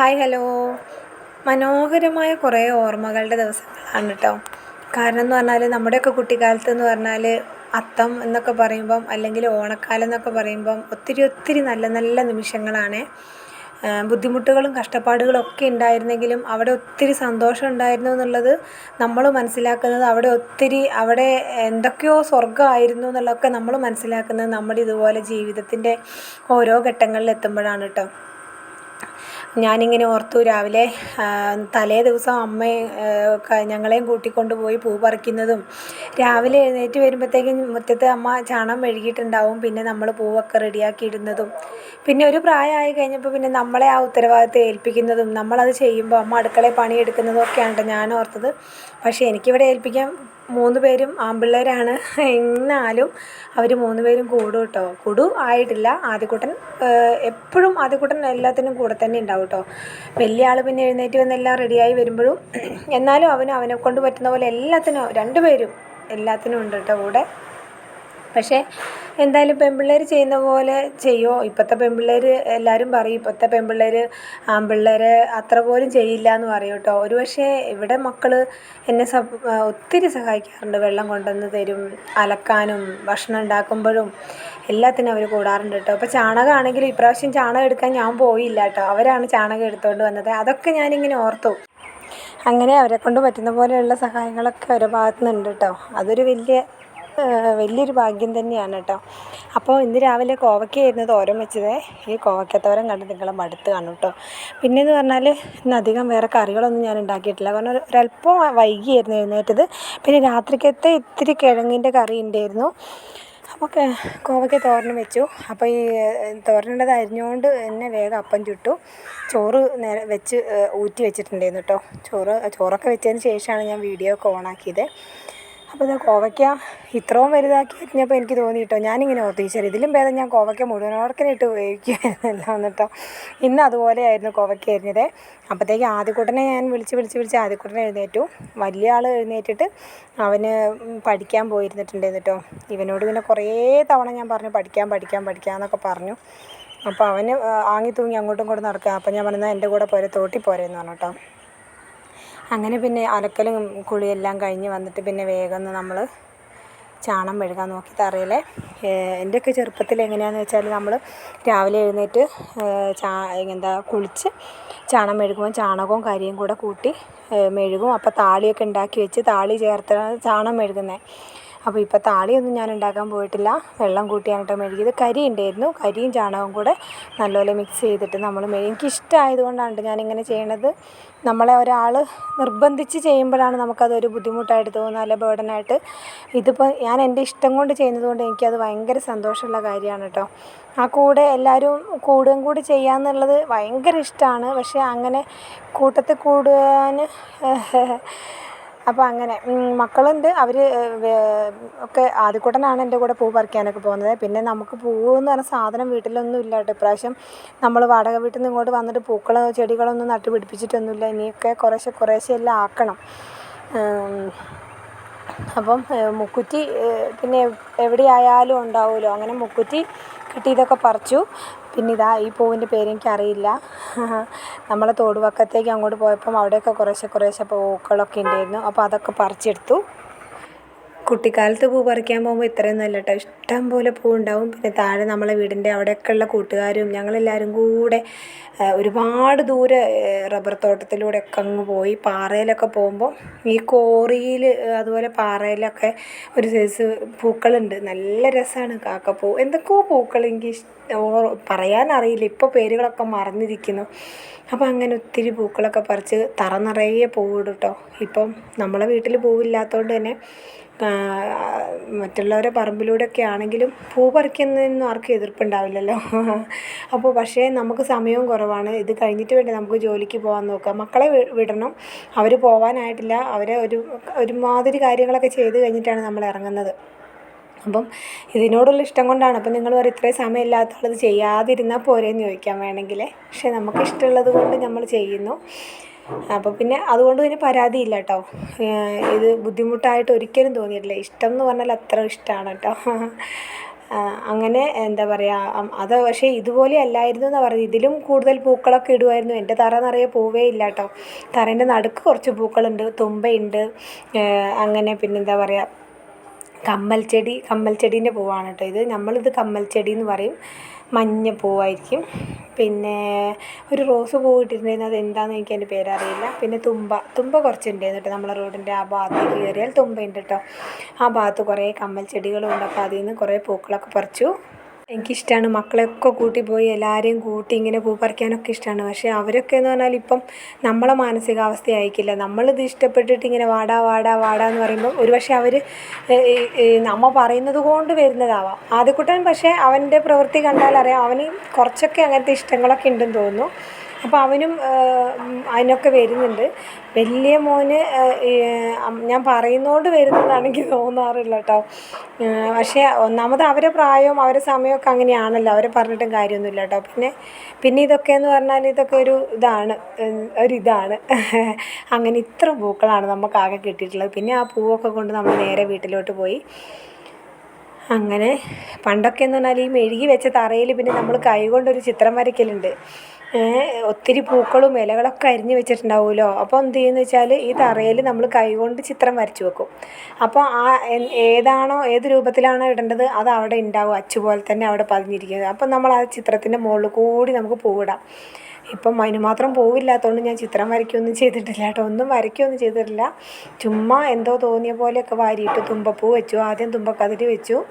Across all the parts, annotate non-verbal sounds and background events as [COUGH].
Hi hello. മനോഹരമായ കുറേ ഓർമ്മകളുടെ ദിവസങ്ങളാണ് കേട്ടോ കാരണം എന്ന് പറഞ്ഞാൽ നമ്മുടെയൊക്കെ കുട്ടിക്കാലത്ത് എന്ന് പറഞ്ഞാൽ അത്തം എന്നൊക്കെ പറയുമ്പം അല്ലെങ്കിൽ ഓണക്കാലം എന്നൊക്കെ പറയുമ്പം ഒത്തിരി ഒത്തിരി നല്ല നല്ല നിമിഷങ്ങളാണ്. ബുദ്ധിമുട്ടുകളും കഷ്ടപ്പാടുകളും ഒക്കെ ഉണ്ടായിരുന്നെങ്കിലും അവിടെ ഒത്തിരി സന്തോഷം ഉണ്ടായിരുന്നു എന്നുള്ളത് നമ്മൾ മനസ്സിലാക്കുന്നത്. അവിടെ ഒത്തിരി അവിടെ എന്തൊക്കെയോ സ്വർഗമായിരുന്നു എന്നുള്ളതൊക്കെ നമ്മൾ മനസ്സിലാക്കുന്നത് നമ്മുടെ ഇതുപോലെ ജീവിതത്തിന്റെ ഓരോ ഘട്ടങ്ങളിൽ എത്തുമ്പോഴാണ് കേട്ടോ ഞാനിങ്ങനെ ഓർത്തു രാവിലെ തലേ ദിവസം അമ്മയെ ഞങ്ങളെയും കൂട്ടിക്കൊണ്ട് പോയി പൂ പറിക്കുന്നതും രാവിലെ എഴുന്നേറ്റ് വരുമ്പോഴത്തേക്കും മുറ്റത്ത് അമ്മ ചാണകം മെഴുകിയിട്ടുണ്ടാവും പിന്നെ നമ്മൾ പൂവൊക്കെ റെഡിയാക്കി ഇടുന്നതും പിന്നെ ഒരു പ്രായമായി കഴിഞ്ഞപ്പോൾ പിന്നെ നമ്മളെ ആ ഉത്തരവാദിത്തം ഏൽപ്പിക്കുന്നതും നമ്മളത് ചെയ്യുമ്പോൾ അമ്മ അടുക്കളയിൽ പണിയെടുക്കുന്നതും ഒക്കെയാണ് ഞാൻ ഓർത്തത്. പക്ഷേ എനിക്കിവിടെ ഏൽപ്പിക്കാൻ മൂന്ന് പേരും ആൺപിള്ളേരാണ് എന്നാലും അവർ മൂന്ന് പേരും കൂടും കേട്ടോ കുടു ആയിട്ടില്ല ആദ്യക്കുട്ടൻ എപ്പോഴും ആദ്യക്കുട്ടൻ എല്ലാത്തിനും കൂടെ തന്നെ ഉണ്ടാവും കേട്ടോ വലിയ ആൾ പിന്നെ എഴുന്നേറ്റ് വന്ന് എല്ലാം റെഡിയായി വരുമ്പോഴും [CLEARS THROAT] എന്നാലും അവന് അവനെ കൊണ്ട് പറ്റുന്ന പോലെ എല്ലാത്തിനും രണ്ടുപേരും എല്ലാത്തിനും ഉണ്ട് കേട്ടോ കൂടെ. പക്ഷേ എന്തായാലും പെൺപിള്ളേർ ചെയ്യുന്ന പോലെ ചെയ്യുമോ ഇപ്പോഴത്തെ പെൺപിള്ളേർ എല്ലാവരും പറയും ഇപ്പോഴത്തെ പെൺപിള്ളേർ ആൺപിള്ളേർ അത്ര പോലും ചെയ്യില്ല എന്ന് പറയും കേട്ടോ. ഒരു പക്ഷേ ഇവിടെ മക്കൾ എന്നെ ഒത്തിരി സഹായിക്കാറുണ്ട്. വെള്ളം കൊണ്ടുവന്ന് തരും അലക്കാനും ഭക്ഷണം ഉണ്ടാക്കുമ്പോഴും എല്ലാത്തിനും അവർ കൂടാറുണ്ട് കേട്ടോ. ഇപ്പോൾ ചാണകമാണെങ്കിലും ഇപ്രാവശ്യം ചാണകം എടുക്കാൻ ഞാൻ പോയില്ല കേട്ടോ. അവരാണ് ചാണകം എടുത്തുകൊണ്ട് വന്നത്. അതൊക്കെ ഞാനിങ്ങനെ ഓർത്തു. അങ്ങനെ അവരെ കൊണ്ട് പറ്റുന്ന പോലെയുള്ള സഹായങ്ങളൊക്കെ അവരുടെ ഭാഗത്തുനിന്നുണ്ട് കേട്ടോ. അതൊരു വലിയ വലിയൊരു ഭാഗ്യം തന്നെയാണ് കേട്ടോ. അപ്പോൾ ഇന്ന് രാവിലെ കോവയ്ക്കായിരുന്നു തോരൻ വെച്ചത്. ഈ കോവയ്ക്കത്തോരൻ കണ്ട് നിങ്ങൾ മടുത്ത് കാണും കേട്ടോ. പിന്നെയെന്ന് പറഞ്ഞാൽ ഇന്ന് അധികം വേറെ കറികളൊന്നും ഞാൻ ഉണ്ടാക്കിയിട്ടില്ല. കാരണം ഒരല്പം വൈകിയായിരുന്നു എഴുന്നേറ്റത്. പിന്നെ രാത്രിക്കത്തെ ഇത്തിരി കിഴങ്ങിന്റെ കറി ഉണ്ടായിരുന്നു. അപ്പോൾ കോവയ്ക്ക് തോരൻ വെച്ചു. അപ്പോൾ ഈ തോരനുള്ളത് അരിഞ്ഞുകൊണ്ട് എന്നെ വേഗം അപ്പം ചുട്ടു. ചോറ് നേരെ വെച്ച് ഊറ്റി വെച്ചിട്ടുണ്ടായിരുന്നു കേട്ടോ. ചോറ് ചോറൊക്കെ വെച്ചതിന് ശേഷമാണ് ഞാൻ വീഡിയോ ഒക്കെ ഓണാക്കിയത്. അപ്പോൾ ഇതാ കോവയ്ക്ക ഇത്രയും വലുതാക്കി അരിഞ്ഞപ്പോൾ എനിക്ക് തോന്നി കേട്ടോ ഞാനിങ്ങനെ ഓർത്തു ഈശ്വര ഇതിലും ഭേദം ഞാൻ കോവയ്ക്ക മുഴുവൻ ഓർക്കനായിട്ട് ഉപയോഗിക്കുമായിരുന്നല്ലോ എന്നിട്ടോ. ഇന്ന് അതുപോലെയായിരുന്നു കോവയ്ക്ക അരിഞ്ഞത് അപ്പോഴത്തേക്ക് ആദ്യക്കൂട്ടനെ ഞാൻ വിളിച്ച് വിളിച്ച് വിളിച്ച് ആദ്യക്കൂട്ടനെ എഴുന്നേറ്റു. വലിയ ആൾ എഴുന്നേറ്റിട്ട് അവന് പഠിക്കാൻ പോയിരുന്നിട്ടുണ്ടായിരുന്നു കേട്ടോ ഇവനോട് പിന്നെ കുറേ തവണ ഞാൻ പറഞ്ഞു പഠിക്കാൻ പഠിക്കാൻ പഠിക്കാം എന്നൊക്കെ പറഞ്ഞു. അപ്പോൾ അവന് ആങ്ങി തൂങ്ങി അങ്ങോട്ടും ഇങ്ങോട്ടും നടക്കുക. അപ്പോൾ ഞാൻ പറഞ്ഞാൽ എന്റെ കൂടെ പോരെ തോട്ടി പോരെന്ന് പറഞ്ഞു കേട്ടോ. അങ്ങനെ പിന്നെ അലക്കലും കുളിയെല്ലാം കഴിഞ്ഞ് വന്നിട്ട് പിന്നെ വേഗം നമ്മൾ ചാണം മെഴുകാൻ നോക്കി തറയിൽ എന്റെയൊക്കെ ചെറുപ്പത്തിൽ എങ്ങനെയാണെന്ന് വെച്ചാൽ നമ്മൾ രാവിലെ എഴുന്നേറ്റ് ചാ എന്താ കുളിച്ച് ചാണം മെഴുകുമ്പോൾ ചാണകവും കരിയും കൂടെ കൂട്ടി മെഴുകും. അപ്പോൾ താളിയൊക്കെ ഉണ്ടാക്കി വെച്ച് താളി ചേർത്താണ് ചാണം മെഴുകുന്നത് അപ്പോൾ ഇപ്പോൾ താളിയൊന്നും ഞാൻ ഉണ്ടാക്കാൻ പോയിട്ടില്ല. വെള്ളം കൂട്ടിയാണ് കേട്ടോ മെഴുകിയത്. കരി ഉണ്ടായിരുന്നു കരിയും ചാണകവും കൂടെ നല്ലപോലെ മിക്സ് ചെയ്തിട്ട് നമ്മൾ എനിക്കിഷ്ടമായതുകൊണ്ടാണ് ഞാനിങ്ങനെ ചെയ്യണത്. നമ്മളെ ഒരാൾ നിർബന്ധിച്ച് ചെയ്യുമ്പോഴാണ് നമുക്കതൊരു ബുദ്ധിമുട്ടായിട്ട് തോന്നുന്നത് അല്ലെ ബേർഡനായിട്ട് ഇതിപ്പോൾ ഞാൻ എന്റെ ഇഷ്ടം കൊണ്ട് ചെയ്യുന്നത് കൊണ്ട് എനിക്കത് ഭയങ്കര സന്തോഷമുള്ള കാര്യമാണ് കേട്ടോ ആ കൂടെ എല്ലാവരും കൂടുകയും കൂടി ചെയ്യാമെന്നുള്ളത് ഭയങ്കര ഇഷ്ടമാണ് പക്ഷേ അങ്ങനെ കൂട്ടത്തിൽ കൂടുവാൻ അപ്പോൾ അങ്ങനെ മക്കളുണ്ട്. അവർ ഒക്കെ ആദ്യക്കൂട്ടനാണ് എന്റെ കൂടെ പൂ പറിക്കാനൊക്കെ പോകുന്നത്. പിന്നെ നമുക്ക് പൂവെന്ന് പറഞ്ഞ സാധനം വീട്ടിലൊന്നും ഇല്ല കേട്ടോ ഇപ്രാവശ്യം നമ്മൾ വാടക വീട്ടിൽ നിന്ന് ഇങ്ങോട്ട് വന്നിട്ട് പൂക്കളോ ചെടികളൊന്നും നട്ട് പിടിപ്പിച്ചിട്ടൊന്നുമില്ല. ഇനിയൊക്കെ കുറേശ്ശെ കുറേശ്ശെ എല്ലാം ആക്കണം. അപ്പം മുക്കുറ്റി പിന്നെ എവിടെയായാലും ഉണ്ടാവുമല്ലോ. അങ്ങനെ മുക്കുറ്റി കിട്ടിയതൊക്കെ പറിച്ചു. പിന്നെ ഇതാ ഈ പൂവിന്റെ പേര് എനിക്കറിയില്ല. നമ്മൾ തോടുവക്കത്തേക്ക് അങ്ങോട്ട് പോയപ്പം അവിടെയൊക്കെ കുറേശ്ശെ കുറേശ്ശെ പൂക്കളൊക്കെ ഉണ്ടായിരുന്നു. അപ്പോൾ അതൊക്കെ പറിച്ചെടുത്തു. കുട്ടിക്കാലത്ത് പൂ പറിക്കാൻ പോകുമ്പോൾ ഇത്രയൊന്നും നല്ല കേട്ടോ ഇഷ്ടം പോലെ പൂ ഉണ്ടാവും. പിന്നെ താഴെ നമ്മളെ വീടിന്റെ അവിടെയൊക്കെയുള്ള കൂട്ടുകാരും ഞങ്ങളെല്ലാവരും കൂടെ ഒരുപാട് ദൂരെ റബ്ബർ തോട്ടത്തിലൂടെ ഒക്കെ അങ്ങ് പോയി പാറയിലൊക്കെ പോകുമ്പോൾ ഈ കോറിയിൽ അതുപോലെ പാറയിലൊക്കെ ഒരു സൈസ് പൂക്കളുണ്ട്. നല്ല രസമാണ് കാക്കപ്പൂ. എന്തൊക്കെയോ പൂക്കൾ എനിക്ക് പറയാനറിയില്ല. ഇപ്പോൾ പേരുകളൊക്കെ മറന്നിരിക്കുന്നു. അപ്പോൾ അങ്ങനെ ഒത്തിരി പൂക്കളൊക്കെ പറിച്ച് തറ നിറയെ പൂവിടും കേട്ടോ ഇപ്പം നമ്മളെ വീട്ടിൽ പൂവില്ലാത്തതുകൊണ്ട് തന്നെ മറ്റുള്ളവരുടെ പറമ്പിലൂടെയൊക്കെ ആണെങ്കിലും പൂ പറിക്കുന്നതിനൊന്നും ആർക്കും എതിർപ്പുണ്ടാവില്ലല്ലോ. അപ്പോൾ പക്ഷേ നമുക്ക് സമയവും കുറവാണ്. ഇത് കഴിഞ്ഞിട്ട് വേണ്ടി നമുക്ക് ജോലിക്ക് പോകാൻ നോക്കാം. മക്കളെ വിടണം. അവർ പോകാനായിട്ടില്ല അവരെ ഒരു ഒരുമാതിരി കാര്യങ്ങളൊക്കെ ചെയ്ത് കഴിഞ്ഞിട്ടാണ് നമ്മൾ ഇറങ്ങുന്നത്. അപ്പം ഇതിനോടുള്ള ഇഷ്ടം കൊണ്ടാണ്. അപ്പം നിങ്ങൾ പറയും ഇത്രയും സമയമില്ലാത്ത ആളത് ചെയ്യാതിരുന്നാൽ പോരെയെന്ന് ചോദിക്കാം വേണമെങ്കിൽ പക്ഷേ നമുക്ക് ഇഷ്ടമുള്ളത് കൊണ്ട് നമ്മൾ ചെയ്യുന്നു. അപ്പോൾ പിന്നെ അതുകൊണ്ട് പിന്നെ പരാതിയില്ല കേട്ടോ. ഇത് ബുദ്ധിമുട്ടായിട്ട് ഒരിക്കലും തോന്നിയിട്ടില്ല. ഇഷ്ടം എന്ന് പറഞ്ഞാൽ അത്ര ഇഷ്ടമാണ് കേട്ടോ. അങ്ങനെ എന്താ പറയുക അത് പക്ഷേ ഇതുപോലെ അല്ലായിരുന്നു എന്നാണ് പറഞ്ഞത് ഇതിലും കൂടുതൽ പൂക്കളൊക്കെ ഇടുമായിരുന്നു. എന്റെ തറ നിറയെ പൂവേ ഇല്ല കേട്ടോ. തറേന്റെ നടുക്ക് കുറച്ച് പൂക്കളുണ്ട് തുമ്പയുണ്ട്. അങ്ങനെ പിന്നെന്താ പറയുക കമ്മൽ ചെടി കമ്മൽ ചെടീന്റെ പൂവാണ് കേട്ടോ ഇത്. നമ്മളിത് കമ്മൽ ചെടി എന്ന് പറയും. മഞ്ഞ പൂവായിരിക്കും. പിന്നെ ഒരു റോസ് പൂവ് ഇട്ടിട്ടുണ്ടായിരുന്നു. അത് എന്താണെന്ന് എനിക്ക് അതിന്റെ പേരറിയില്ല. പിന്നെ തുമ്പ. തുമ്പ കുറച്ചുണ്ടായിരുന്നു കേട്ടോ നമ്മളെ റോഡിന്റെ ആ ഭാഗത്തേക്ക് കയറിയാൽ. തുമ്പ ഉണ്ട് കേട്ടോ. ആ ഭാഗത്ത് കുറേ കമ്മൽ ചെടികളും ഉണ്ട് അപ്പോൾ അതിൽ നിന്ന് കുറേ പൂക്കളൊക്കെ പറിച്ചു. എനിക്കിഷ്ടമാണ് മക്കളെയൊക്കെ കൂട്ടി പോയി എല്ലാവരെയും കൂട്ടി ഇങ്ങനെ പൂ പറിക്കാനൊക്കെ ഇഷ്ടമാണ് പക്ഷേ അവരൊക്കെ എന്ന് പറഞ്ഞാൽ ഇപ്പം നമ്മളെ മാനസികാവസ്ഥ ആയിരിക്കില്ല നമ്മളിത് ഇഷ്ടപ്പെട്ടിട്ട് ഇങ്ങനെ വാടാ വാടാ വാടാ എന്ന് പറയുമ്പോൾ ഒരു പക്ഷേ അവർ നമ്മ പറയുന്നത് കൊണ്ട് വരുന്നതാവാം. ആദ്യക്കുട്ടൻ പക്ഷേ അവന്റെ പ്രവൃത്തി കണ്ടാൽ അറിയാം അവന് കുറച്ചൊക്കെ അങ്ങനത്തെ ഇഷ്ടങ്ങളൊക്കെ ഉണ്ടെന്ന് തോന്നുന്നു. അപ്പോൾ അവനും അതിനൊക്കെ വരുന്നുണ്ട്. വലിയ മോന് ഞാൻ പറയുന്നതുകൊണ്ട് വരുന്നതാണ് എനിക്ക് തോന്നാറില്ല കേട്ടോ. പക്ഷേ ഒന്നാമത് അവരെ പ്രായവും അവരെ സമയമൊക്കെ അങ്ങനെയാണല്ലോ. അവരെ പറഞ്ഞിട്ടും കാര്യമൊന്നുമില്ല കേട്ടോ. പിന്നെ പിന്നെ ഇതൊക്കെയെന്ന് പറഞ്ഞാൽ ഇതൊക്കെ ഒരു ഇതാണ് ഒരിതാണ് [LAUGHS] അങ്ങനെ ഇത്ര പൂക്കളാണ് നമുക്ക് ആകെ കിട്ടിയിട്ടുള്ളത്. പിന്നെ ആ പൂവൊക്കെ കൊണ്ട് നമ്മൾ നേരെ വീട്ടിലോട്ട് പോയി. അങ്ങനെ പണ്ടൊക്കെ എന്ന് പറഞ്ഞാൽ ഈ മെഴുകി വെച്ച തറയിൽ പിന്നെ നമ്മൾ കൈകൊണ്ടൊരു ചിത്രം വരയ്ക്കലുണ്ട്. ഒത്തിരി പൂക്കളും ഇലകളൊക്കെ അരിഞ്ഞു വെച്ചിട്ടുണ്ടാവുമല്ലോ. അപ്പോൾ എന്ത് ചെയ്യുമെന്ന് വെച്ചാൽ ഈ തറയിൽ നമ്മൾ കൈകൊണ്ട് ചിത്രം വരച്ചു വെക്കും. അപ്പോൾ ആ ഏതാണോ ഏത് രൂപത്തിലാണോ ഇടേണ്ടത് അത് അവിടെ ഉണ്ടാവും. അച്ചു പോലെ തന്നെ അവിടെ പതിഞ്ഞിരിക്കുന്നത്. അപ്പം നമ്മൾ ആ ചിത്രത്തിന്റെ മുകളിൽ കൂടി നമുക്ക് പൂവിടാം. ഇപ്പം അതിന് മാത്രം പോവില്ലാത്തതുകൊണ്ട് ഞാൻ ചിത്രം വരയ്ക്കുകയൊന്നും ചെയ്തിട്ടില്ല കേട്ടോ. ഒന്നും വരയ്ക്കുകയൊന്നും ചെയ്തിട്ടില്ല. ചുമ്മാ എന്തോ തോന്നിയ പോലെയൊക്കെ വാരിയിട്ട് തുമ്പപ്പൂ വെച്ചു. ആദ്യം തുമ്പക്കതിരി വെച്ചു.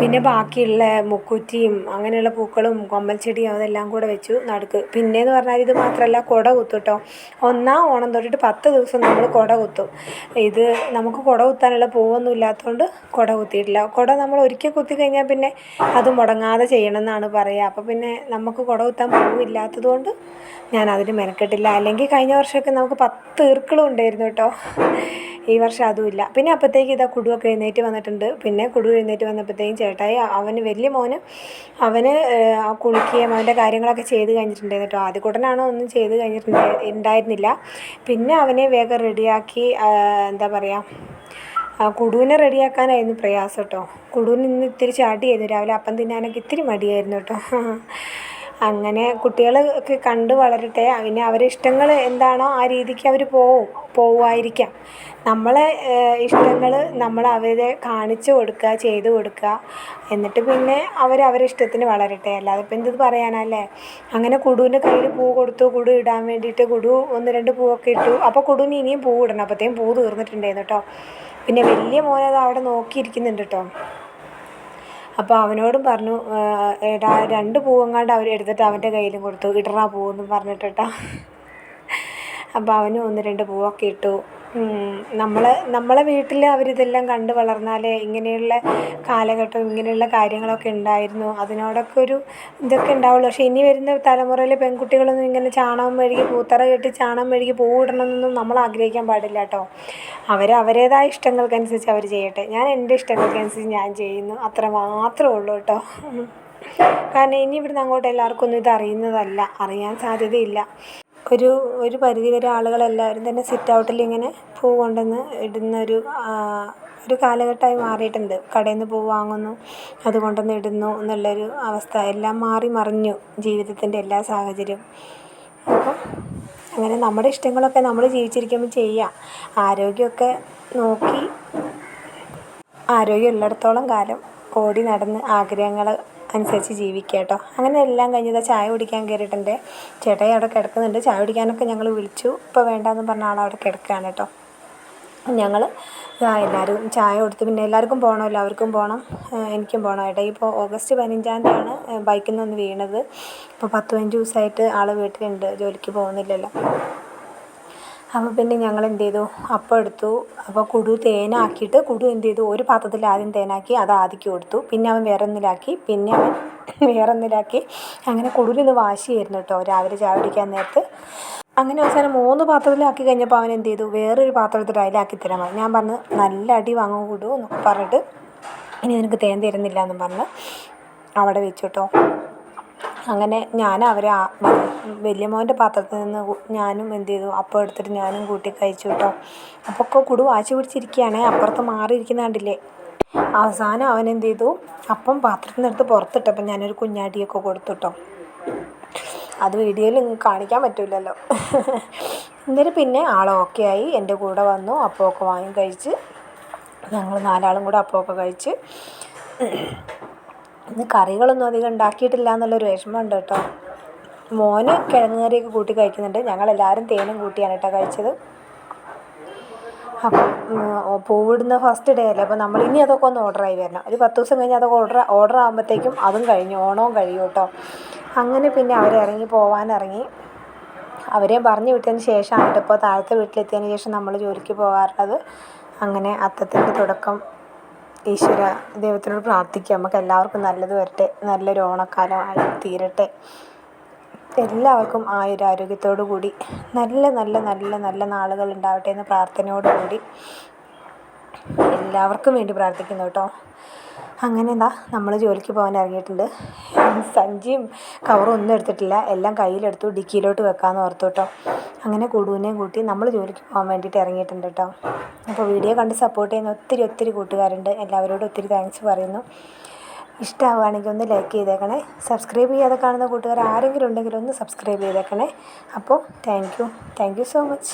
പിന്നെ ബാക്കിയുള്ള മുക്കുറ്റിയും അങ്ങനെയുള്ള പൂക്കളും കൊമ്പൽ ചെടിയും അതെല്ലാം കൂടെ വെച്ചു നടുക്ക്. പിന്നെയെന്ന് പറഞ്ഞാൽ ഇത് മാത്രമല്ല കുട കുത്തും കേട്ടോ ഒന്നാം ഓണം തൊട്ടിട്ട് പത്ത് ദിവസം നമ്മൾ കുട കുത്തും. ഇത് നമുക്ക് കുട കുത്താനുള്ള പൂവൊന്നും ഇല്ലാത്തതുകൊണ്ട് കുട കുത്തിയിട്ടില്ല. കുട നമ്മൾ ഒരിക്കൽ കുത്തി കഴിഞ്ഞാൽ പിന്നെ അത് മുടങ്ങാതെ ചെയ്യണം എന്നാണ് പറയുക. അപ്പോൾ പിന്നെ നമുക്ക് കുട കുത്താൻ പൂവില്ലാത്തത് കൊണ്ട് ഞാൻ അതിന് മെനക്കെട്ടില്ല. അല്ലെങ്കിൽ കഴിഞ്ഞ വർഷമൊക്കെ നമുക്ക് പത്ത് ഈർക്കളും ഉണ്ടായിരുന്നു കേട്ടോ. ഈ വർഷം അതുമില്ല പിന്നെ അപ്പോഴത്തേക്ക് ഇതാ കുടുവൊക്കെ എഴുന്നേറ്റ് വന്നിട്ടുണ്ട്. പിന്നെ കുടു എഴുന്നേറ്റ് വന്നപ്പോഴത്തേക്കും ചേട്ടായി അവന് വലിയ മോന് അവന് കുളിക്കുകയും അവന്റെ കാര്യങ്ങളൊക്കെ ചെയ്ത് കഴിഞ്ഞിട്ടുണ്ടായിരുന്നു കേട്ടോ. ആദ്യക്കൂട്ടനാണോ ഒന്നും ചെയ്ത് കഴിഞ്ഞിട്ടുണ്ടായി ഉണ്ടായിരുന്നില്ല. പിന്നെ അവനെ വേഗം റെഡിയാക്കി എന്താ പറയുക കുടുവിനെ റെഡിയാക്കാനായിരുന്നു പ്രയാസം കേട്ടോ. കുടുവിന് ഇന്ന് ഇത്തിരി ചെയ്തു രാവിലെ അപ്പം തിന്നാനൊക്കെ ഇത്തിരി മടിയായിരുന്നു കേട്ടോ. അങ്ങനെ കുട്ടികൾ ഒക്കെ കണ്ട് വളരട്ടെ. പിന്നെ അവരെ ഇഷ്ടങ്ങൾ എന്താണോ ആ രീതിക്ക് അവർ പോവും പോവുമായിരിക്കാം. നമ്മളെ ഇഷ്ടങ്ങൾ നമ്മൾ അവരെ കാണിച്ചു കൊടുക്കുക ചെയ്ത് കൊടുക്കുക. എന്നിട്ട് പിന്നെ അവർ അവരെ ഇഷ്ടത്തിന് വളരട്ടെ. അല്ലാതെ ഇപ്പം എന്തത് പറയാനല്ലേ? അങ്ങനെ കുടുവിന്റെ കയ്യിൽ പൂ കൊടുത്തു കുടു ഇടാൻ വേണ്ടിയിട്ട് കുടു ഒന്ന് രണ്ട് പൂവൊക്കെ ഇട്ടു. അപ്പോൾ കുടുവിന് ഇനിയും പൂ ഇടണം. അപ്പോഴത്തേക്കും പൂ തീർന്നിട്ടുണ്ടായിരുന്നു കേട്ടോ പിന്നെ വലിയ മോനത് അവിടെ നോക്കിയിരിക്കുന്നുണ്ട് കേട്ടോ അപ്പോൾ അവനോടും പറഞ്ഞു എടാ രണ്ട് പൂവെങ്ങാണ്ട് അവർ എടുത്തിട്ട് അവന്റെ കയ്യിലും കൊടുത്തു. ഇടറാ പൂവെന്നും പറഞ്ഞിട്ട് കേട്ടോ അപ്പോൾ അവനും ഒന്ന് രണ്ട് പൂവൊക്കെ ഇട്ടു. നമ്മൾ നമ്മളെ വീട്ടിൽ അവരിതെല്ലാം കണ്ട് വളർന്നാലേ ഇങ്ങനെയുള്ള കാലഘട്ടം ഇങ്ങനെയുള്ള കാര്യങ്ങളൊക്കെ ഉണ്ടായിരുന്നു. അതിനോടൊക്കെ ഒരു ഇതൊക്കെ ഉണ്ടാവുള്ളൂ. പക്ഷേ ഇനി വരുന്ന തലമുറയിലെ പെൺകുട്ടികളൊന്നും ഇങ്ങനെ ചാണകം മെഴുകി പൂത്തറ കെട്ടി ചാണകം മെഴുകി പൂവിടണമെന്നൊന്നും നമ്മൾ ആഗ്രഹിക്കാൻ പാടില്ല കേട്ടോ. അവർ അവരേതായ ഇഷ്ടങ്ങൾക്കനുസരിച്ച് അവർ ചെയ്യട്ടെ. ഞാൻ എന്റെ ഇഷ്ടങ്ങൾക്കനുസരിച്ച് ഞാൻ ചെയ്യുന്നു. അത്ര മാത്രമേ ഉള്ളൂ കേട്ടോ. കാരണം ഇനി ഇവിടുന്ന് അങ്ങോട്ട് എല്ലാവർക്കും ഒന്നും ഇത് അറിയുന്നതല്ല. അറിയാൻ സാധ്യതയില്ല. ഒരു ഒരു പരിധി വരെ ആളുകളെല്ലാവരും തന്നെ സിറ്റ് ഔട്ടിൽ ഇങ്ങനെ പൂ കൊണ്ടുവന്ന് ഇടുന്ന ഒരു ഒരു കാലഘട്ടമായി മാറിയിട്ടുണ്ട്. കടയിൽ നിന്ന് പൂ വാങ്ങുന്നു അത് കൊണ്ടുവന്ന് ഇടുന്നു എന്നുള്ളൊരു അവസ്ഥ എല്ലാം മാറി മറിഞ്ഞു ജീവിതത്തിന്റെ എല്ലാ സാഹചര്യവും അപ്പോൾ അങ്ങനെ നമ്മുടെ ഇഷ്ടങ്ങളൊക്കെ നമ്മൾ ജീവിച്ചിരിക്കുമ്പോൾ ചെയ്യാം. ആരോഗ്യമൊക്കെ നോക്കി ആരോഗ്യം ഉള്ളിടത്തോളം കാലം ഓടി നടന്ന് ആഗ്രഹങ്ങൾ അനുസരിച്ച് ജീവിക്കുക കേട്ടോ അങ്ങനെ എല്ലാം കഴിഞ്ഞ് ചായ കുടിക്കാൻ കയറിയിട്ടുണ്ട് ചേട്ടായി അവിടെ കിടക്കുന്നുണ്ട്. ചായ കുടിക്കാനൊക്കെ ഞങ്ങൾ വിളിച്ചു. ഇപ്പോൾ വേണ്ടാന്ന് പറഞ്ഞ ആളവിടെ കിടക്കുകയാണ് കേട്ടോ. ഞങ്ങൾ എല്ലാവരും ചായ കൊടുത്ത് പിന്നെ എല്ലാവർക്കും പോകണമല്ലോ അവർക്കും പോകണം എനിക്കും പോകണം ഏട്ടാ ഇപ്പോൾ ഓഗസ്റ്റ് പതിനഞ്ചാം തീയതിയാണ് ബൈക്കിൽ നിന്ന് വീണത്. ഇപ്പോൾ പത്ത് പതിനഞ്ച് ദിവസമായിട്ട് ആൾ വീട്ടിലുണ്ട്. ജോലിക്ക് പോകുന്നില്ലല്ലോ. അപ്പോൾ പിന്നെ ഞങ്ങൾ എന്ത് ചെയ്തു അപ്പം എടുത്തു. അപ്പോൾ കുടു തേനാക്കിയിട്ട് കുടു എന്ത് ചെയ്തു ഒരു പാത്രത്തിൽ ആദ്യം തേനാക്കി അത് ആദിക്ക് കൊടുത്തു. പിന്നെ അവൻ വേറെ ഒന്നിലാക്കി പിന്നെ അവൻ വേറെ ഒന്നിലാക്കി അങ്ങനെ കുടുവിന് വാശിയായിരുന്നു കേട്ടോ രാവിലെ ചായ കുടിക്കാൻ നേരത്ത്. അങ്ങനെ അവസാനം മൂന്ന് പാത്രത്തിലാക്കി കഴിഞ്ഞപ്പോൾ അവൻ എന്ത് ചെയ്തു വേറൊരു പാത്രത്തിൽ അതിലാക്കി തരാൻ പറഞ്ഞു. ഞാൻ പറഞ്ഞു നല്ല അടി വാങ്ങും കൂടുമോ എന്നൊക്കെ പറഞ്ഞിട്ട് ഇനി നിനക്ക് തേൻ തരുന്നില്ല എന്നും പറഞ്ഞ് അവിടെ വെച്ചു കേട്ടോ അങ്ങനെ ഞാൻ അവരെ വലിയ മോന്റെ പാത്രത്തിൽ നിന്ന് ഞാനും എന്ത് ചെയ്തു? അപ്പം എടുത്തിട്ട് ഞാനും കൂട്ടി കഴിച്ചു കേട്ടോ. അപ്പോൾ ഒക്കെ കുടു വാശി പിടിച്ചിരിക്കുകയാണ്. അപ്പുറത്ത് മാറിയിരിക്കുന്ന കണ്ടില്ലേ അവസാനം അവൻ എന്ത് ചെയ്തു? അപ്പം പാത്രത്തിൽ നിന്ന് എടുത്ത് പുറത്തിട്ടപ്പോൾ ഞാനൊരു കുഞ്ഞാടിയൊക്കെ കൊടുത്തു കേട്ടോ. അത് വീഡിയോയിൽ കാണിക്കാൻ പറ്റില്ലല്ലോ എന്നിട്ട് പിന്നെ ആൾ ഓക്കെ ആയി. എന്റെ കൂടെ വന്നു. അപ്പമൊക്കെ വാങ്ങി കഴിച്ച് ഞങ്ങൾ നാലാളും കൂടെ അപ്പമൊക്കെ കഴിച്ച് ഇന്ന് കറികളൊന്നും അധികം ഉണ്ടാക്കിയിട്ടില്ല എന്നുള്ളൊരു വിഷമമുണ്ട് കേട്ടോ. മോന് കിഴങ്ങ് കറിയൊക്കെ കൂട്ടി കഴിക്കുന്നുണ്ട്. ഞങ്ങളെല്ലാവരും തേനും കൂട്ടിയാണ് കേട്ടോ കഴിച്ചത്. അപ്പം പൂവിടുന്ന ഫസ്റ്റ് ഡേ അല്ലേ? അപ്പോൾ നമ്മൾ ഇനി അതൊക്കെ ഒന്ന് ഓർഡർ ആയി വരണം. ഒരു പത്ത് ദിവസം കഴിഞ്ഞ് അതൊക്കെ ഓർഡർ ഓർഡർ ആകുമ്പോഴത്തേക്കും അതും കഴിഞ്ഞു ഓണവും കഴിയും കേട്ടോ. അങ്ങനെ പിന്നെ അവരിറങ്ങി ഇറങ്ങി പോകാനിറങ്ങി അവരെയും പറഞ്ഞു വിട്ടതിന് ശേഷമാണ് ഇപ്പോൾ താഴത്തെ വീട്ടിലെത്തിയതിന് ശേഷം നമ്മൾ ജോലിക്ക് പോകാറുള്ളത്. അങ്ങനെ അത്തത്തിന്റെ തുടക്കം ഈശ്വര ദൈവത്തിനോട് പ്രാർത്ഥിക്കുക. നമുക്ക് എല്ലാവർക്കും നല്ലത് വരട്ടെ. നല്ലൊരു ഓണക്കാലം ആയി തീരട്ടെ. എല്ലാവർക്കും ആയുരാരോഗ്യത്തോടു കൂടി നല്ല നല്ല നല്ല നല്ല നാളുകൾ ഉണ്ടാവട്ടെ എന്ന് പ്രാർത്ഥനയോടുകൂടി എല്ലാവർക്കും വേണ്ടി പ്രാർത്ഥിക്കുന്നു കേട്ടോ. അങ്ങനെ എന്താ നമ്മൾ ജോലിക്ക് പോകാൻ ഇറങ്ങിയിട്ടുണ്ട്. സഞ്ചിയും കവറും ഒന്നും എടുത്തിട്ടില്ല. എല്ലാം കയ്യിലെടുത്തു ഡിക്കിയിലോട്ട് വെക്കാമെന്ന് ഓർത്തു കേട്ടോ. അങ്ങനെ കുടുവിനെയും കൂട്ടി നമ്മൾ ജോലിക്ക് പോകാൻ വേണ്ടിയിട്ട് ഇറങ്ങിയിട്ടുണ്ട് കേട്ടോ. അപ്പോൾ വീഡിയോ കണ്ട് സപ്പോർട്ട് ചെയ്യുന്ന ഒത്തിരി ഒത്തിരി കൂട്ടുകാരുണ്ട്. എല്ലാവരോടും ഒത്തിരി താങ്ക്സ് പറയുന്നു. ഇഷ്ടമാവുകയാണെങ്കിൽ ഒന്ന് ലൈക്ക് ചെയ്തേക്കണേ. സബ്സ്ക്രൈബ് ചെയ്യാതെ കാണുന്ന കൂട്ടുകാർ ആരെങ്കിലും ഉണ്ടെങ്കിൽ ഒന്ന് സബ്സ്ക്രൈബ് ചെയ്തേക്കണേ. അപ്പോൾ thank you thank you so much